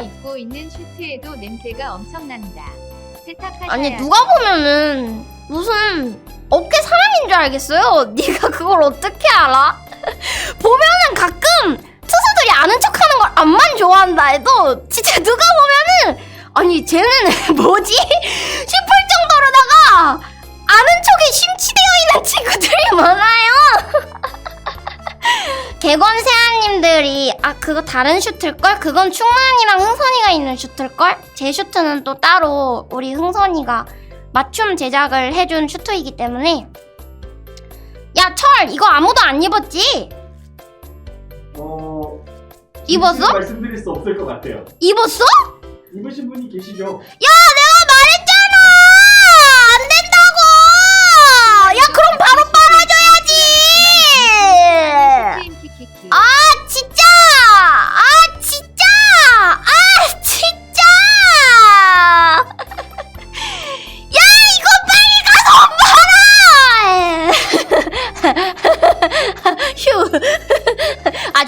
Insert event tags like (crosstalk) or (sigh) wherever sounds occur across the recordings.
걸? 입고 있는 슈트에도 냄새가 엄청 난다. 세탁하셔야 아니 누가 보면은 무슨 어깨 사람인 줄 알겠어요. (laughs) 네가 그걸 어떻게 알아? (laughs) 보면은 가끔 투수들이 아는 척하는 걸 암만 좋아한다 해도 진짜 누가 보면은 아니 쟤는 (laughs) 뭐지 싶을 정도로다가 아는 척에 심취되어 있는 친구들이 많아요. 개건세아님들이 아 그거 다른 슈트일걸? 그건 충만이랑 흥선이가 있는 슈트일걸? 제 슈트는 또 따로 우리 흥선이가 맞춤 제작을 해준 슈트이기 때문에 야 철 이거 아무도 안 입었지? 어... 입었어? 말씀드릴 수 없을 것 같아요. 입었어? 입으신 분이 계시죠? 야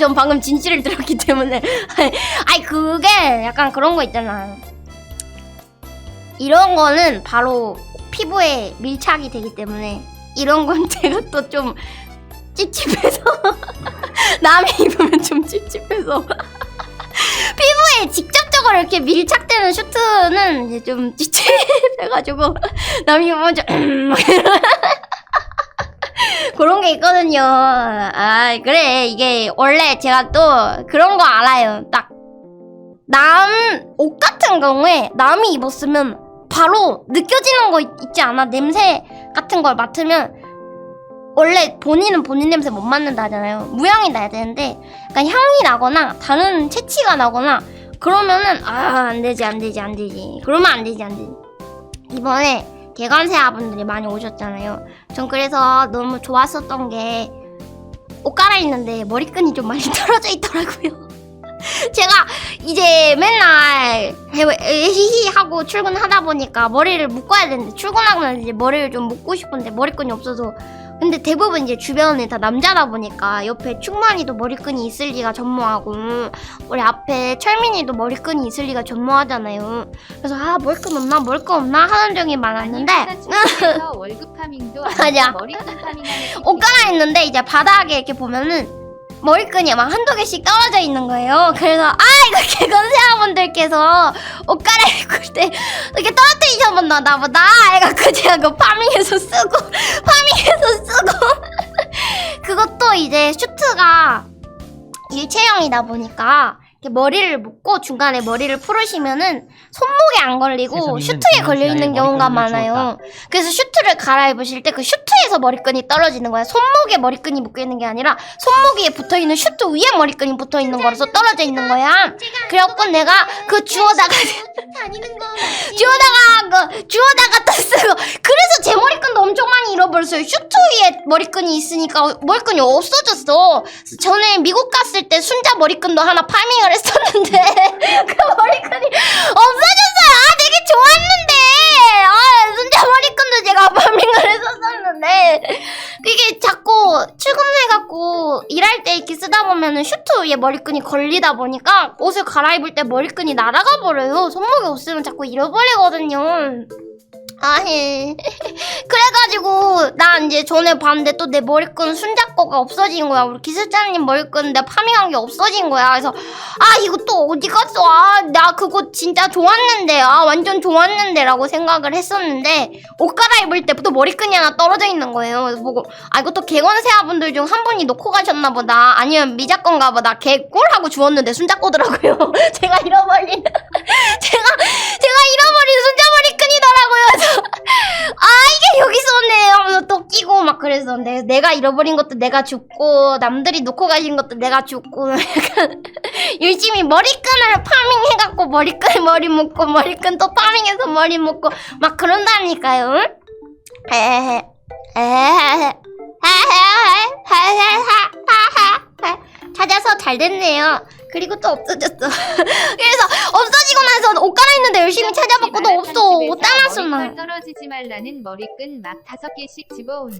전 방금 진실을 들었기 때문에. (laughs) 아이 그게 약간 그런 거 있잖아. 이런 거는 바로 피부에 밀착이 되기 때문에 이런 건 (laughs) 제가 또 좀 찝찝해서 (laughs) 남이 입으면 좀 찝찝해서 피부에 직접적으로 이렇게 밀착되는 슈트는 좀 찝찝해가지고 남이 입으면 좀 (clears throat) 그런 게 있거든요. 아 그래 이게 원래 제가 또 그런 거 알아요. 딱 남 옷 같은 경우에 남이 입었으면 바로 느껴지는 거 있- 있지 않아? 냄새 같은 걸 맡으면 원래 본인은 본인 냄새 못 맡는다 하잖아요. 무향이 나야 되는데 약간 향이 나거나 다른 채취가 나거나 그러면은 아 안 되지 안 되지 안 되지 그러면 안 되지 안 되지 이번에 개관세아 분들이 많이 오셨잖아요. 전 그래서 너무 좋았었던 게 옷 갈아입는데 머리끈이 좀 많이 (laughs) 떨어져 있더라고요. (laughs) 제가 이제 맨날 해- 히히 하고 출근하다 보니까 머리를 묶어야 되는데 출근하고 나서 이제 머리를 좀 묶고 싶은데 머리끈이 없어서 근데 대부분 이제 주변에 다 남자다 보니까 옆에 충만이도 머리끈이 있을 리가 전무하고 우리 앞에 철민이도 머리끈이 있을 리가 전무하잖아요. 그래서 아 머리끈 없나 머리끈 없나 하는 적이 많았는데 월급 파밍도 (laughs) 맞아. 아니고 머리끈 파밍하는 옷 갈아입는데 이제 바닥에 이렇게 보면은 머리끈이 막 한두 개씩 떨어져 있는 거예요. 그래서 아 이거 개건세아분들께서 옷 갈아입을 때 이렇게 떨어뜨리셨나 나보다 해갖고 제가 그 파밍해서 쓰고 (laughs) 파밍해서 쓰고 (laughs) 그것도 이제 슈트가 일체형이다 보니까 머리를 묶고 중간에 머리를 풀으시면은 손목에 안 걸리고 슈트에 걸려 있는 경우가 많아요. 그래서 슈트 를 갈아입으실 때 그 슈트에서 머리끈이 떨어지는 거야. 손목에 머리끈이 묶여 있는 게 아니라 손목 위에 붙어 있는 슈트 위에 머리끈이 붙어 있는 거라서 떨어져 있는 거야. 그래갖고 내가 그 주워다가 (laughs) 주워다가 그 주워다가 또 쓰고 그래서 제 머리끈도 엄청 많이 잃어버렸어요. 슈트 위에 머리끈이 있으니까 머리끈이 없어졌어. 전에 미국 갔을 때 순자 머리끈도 하나 파밍을 했었는데 (laughs) 그 머리끈이 없어졌어요. 아 되게 좋았는데 아 순자 머리끈도 제가 파밍을 했었었는데 그게 자꾸 출근해갖고 일할 때 이렇게 쓰다 보면은 슈트 위에 머리끈이 걸리다 보니까 옷을 갈아입을 때 머리끈이 날아가 버려요. 손목에 없으면 자꾸 잃어버리거든요. 아해. (laughs) 그래가지고 나 이제 전에 봤는데 또 내 머리끈 순자 거가 없어진 거야. 우리 기술자님 머리끈 내가 파밍한 게 없어진 거야. 그래서 아 이거 또 어디 갔어? 아 나 그거 진짜 좋았는데 아 완전 좋았는데 라고 생각을 했었는데 옷 갈아입을 때부터 머리끈이 하나 떨어져 있는 거예요. 그래서 보고 아 이것도 개건세아 분들 중 한 분이 놓고 가셨나 보다. 아니면 미자건가 보다. 개꿀 하고 주웠는데 순자 거더라고요. (laughs) 제가 잃어버린 (laughs) 제가 제가 잃어버린 순자 이게 여기서네요. 또 끼고 막 그랬었는데 내가 잃어버린 것도 내가 죽고 남들이 놓고 가신 것도 내가 죽고 (laughs) 약간 열심히 머리끈을 파밍해갖고 머리끈 (laughs) 머리 묶고 머리끈 또 파밍해서 머리 묶고 막 그런다니까요 응? 에헤 에헤 찾아서 잘 됐네요. 그리고 또 없어졌어. 그래서 없어지고 나서 옷 갈아입는 열심히 찾아봤고도 없어. 어디다 놨어, 나. 떨어지지 말라는 머리끈 막 다섯 개씩 집어오니.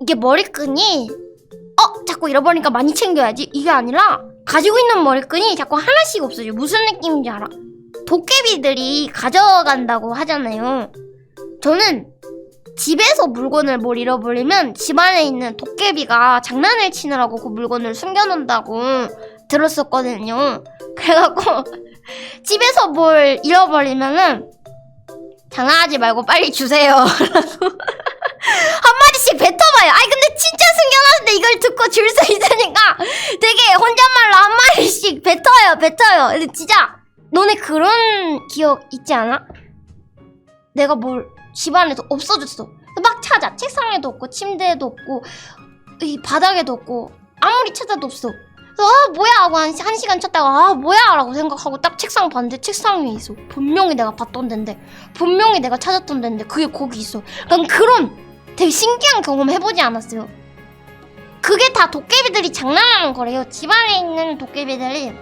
이게 머리끈이 어 자꾸 잃어버리니까 많이 챙겨야지 이게 아니라 가지고 있는 머리끈이 자꾸 하나씩 없어져 무슨 느낌인지 알아? 도깨비들이 가져간다고 하잖아요 저는 집에서 물건을 뭘 잃어버리면 집안에 있는 도깨비가 장난을 치느라고 그 물건을 숨겨놓는다고 들었었거든요 그래갖고 집에서 뭘 잃어버리면은 장난하지 말고 빨리 주세요 (laughs) 한마디씩 뱉어봐요. 아니 근데 진짜 숨겨놨는데 이걸 듣고 줄 수 있으니까 되게 혼잣말로 한마디씩 뱉어요, 뱉어요. 근데 진짜 너네 그런 기억 있지 않아? 내가 뭘 집안에서 없어졌어. 막 찾아. 책상에도 없고 침대에도 없고 이 바닥에도 없고 아무리 찾아도 없어. 아 뭐야 하고 한, 한 시간 찾다가 아 뭐야 라고 생각하고 딱 책상 봤는데 책상 위에 있어. 분명히 내가 봤던 데인데 분명히 내가 찾았던 데인데 그게 거기 있어. 난 그런 되게 신기한 경험 해보지 않았어요. 그게 다 도깨비들이 장난하는 거래요. 집안에 있는 도깨비들이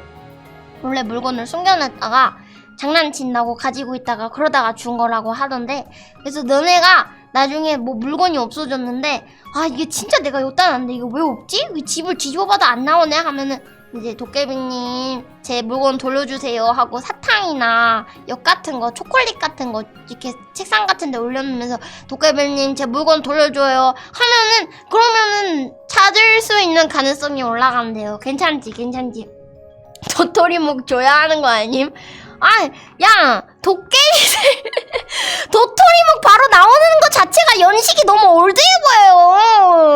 원래 물건을 숨겨놨다가 장난친다고 가지고 있다가 그러다가 준 거라고 하던데 그래서 너네가 나중에 뭐 물건이 없어졌는데 아 이게 진짜 내가 놨는데 이거 왜 없지? 왜 집을 뒤집어봐도 안 나오네 하면은 이제 도깨비님 제 물건 돌려주세요 하고 사탕이나 엿 같은 거 초콜릿 같은 거 이렇게 책상 같은 데 올려놓으면서 도깨비님 제 물건 돌려줘요 하면은 그러면은 찾을 수 있는 가능성이 올라간대요 괜찮지 괜찮지 (laughs) 도토리묵 줘야 하는 거 아님? 아, 야, 도깨비들 (laughs) 도토리묵 바로 나오는 것 자체가 연식이 너무 올드해 보여요.